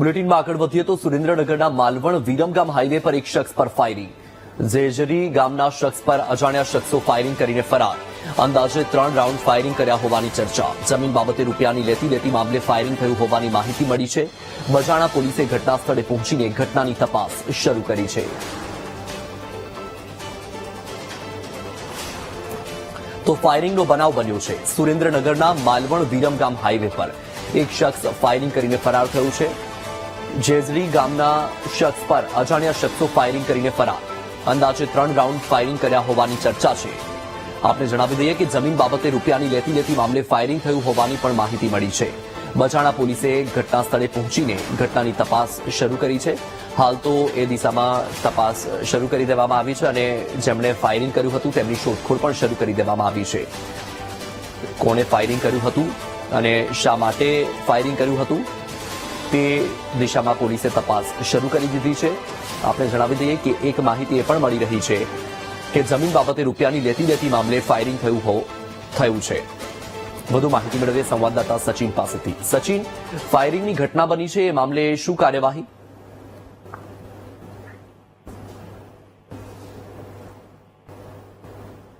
બુલેટિનમાં આગળ વધીએ તો સુરેન્દ્રનગરના માલવણ વિરમગામ હાઈવે પર એક શખ્સ પર ફાયરિંગ ઝેજરી ગામના શખ્સ પર અજાણ્યા શખ્સો ફાયરિંગ કરીને ફરાર. અંદાજે ત્રણ રાઉન્ડ ફાયરિંગ કર્યા હોવાની ચર્ચા. જમીન બાબતે રૂપિયાની લેતી લેતી મામલે ફાયરિંગ થયું હોવાની માહિતી મળી છે. બજાણા પોલીસે ઘટના સ્થળે પહોંચીને ઘટનાની તપાસ શરૂ કરી છે. તો ફાયરિંગનો બનાવ બન્યો છે. સુરેન્દ્રનગરના માલવણ વિરમગામ હાઈવે પર એક શખ્સ ફાયરિંગ કરીને ફરાર થયું છે. જેઝરી ગામના શખ્સ પર અજાણ્યા શખ્સો ફાયરિંગ કરીને ફરાર. અંદાજે ત્રણ રાઉન્ડ ફાયરિંગ કર્યા હોવાની ચર્ચા છે. આપને જણાવી દઈએ કે જમીન બાબતે રૂપિયાની લેતી લેતી મામલે ફાયરિંગ થયું હોવાની પણ માહિતી મળી છે. બચાણા પોલીસે ઘટના સ્થળે પહોંચીને ઘટનાની તપાસ શરૂ કરી છે. હાલ તો એ દિશામાં તપાસ શરૂ કરી દેવામાં આવી છે અને જેમણે ફાયરિંગ કર્યું હતું તેમની શોધખોળ પણ શરૂ કરી દેવામાં આવી છે. કોણે ફાયરિંગ કર્યું હતું અને શા માટે ફાયરિંગ કર્યું હતું? તે દિશામાં પોલીસે તપાસ શરૂ કરી દીધી છે. આપણે જણાવી દઈએ કે એક માહિતી એ પણ મળી રહી છે કે જમીન બાબતે રૂપિયાની લેતી દેતી મામલે ફાયરિંગ થયું હો થયું છે. વધુ માહિતી મેળવીએ સંવાદદાતા સચિન પાસેથી. સચિન ફાયરિંગની ઘટના બની છે, એ મામલે શું કાર્યવાહી?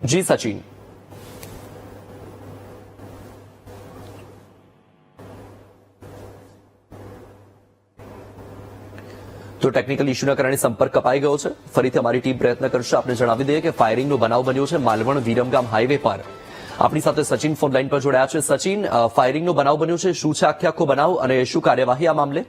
જી, સચિન. તો ટેકનિકલ ઇસ્યુના કારણે સંપર્ક કપાઈ ગયો છે. ફરીથી અમારી ટીમ પ્રયત્ન કરશે. આપણે જણાવી દઈએ કે ફાયરિંગનો બનાવ બન્યો છે માલવણ વિરમગામ હાઈવે પર. આપણી સાથે સચિન ફોન લાઈન પર જોડાયા છે. સચિન ફાયરિંગનો બનાવ બન્યો છે. શું છે આખે આખો બનાવ અને શું કાર્યવાહી આ મામલે?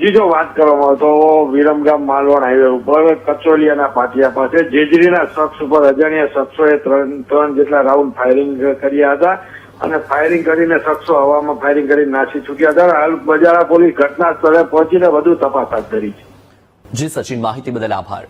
જી, જો વાત કરવામાં તો વિરમગામ માલવણ હાઈવે ઉપર કચોલિયાના પાટિયા પાસે જેજરીના શખ્સ ઉપર અજાણ્યા શખ્સોએ ત્રણ ત્રણ જેટલા રાઉન્ડ ફાયરિંગ કર્યા હતા. અને ફાયરિંગ કરીને શખ્સો હવામાં ફાયરિંગ કરીને નાસી ચૂક્યા હતા. હાલ બજારા પોલીસ ઘટના સ્થળે પહોંચીને વધુ તપાસ હાથ ધરી છે. જી સચિન, માહિતી બદલ આભાર.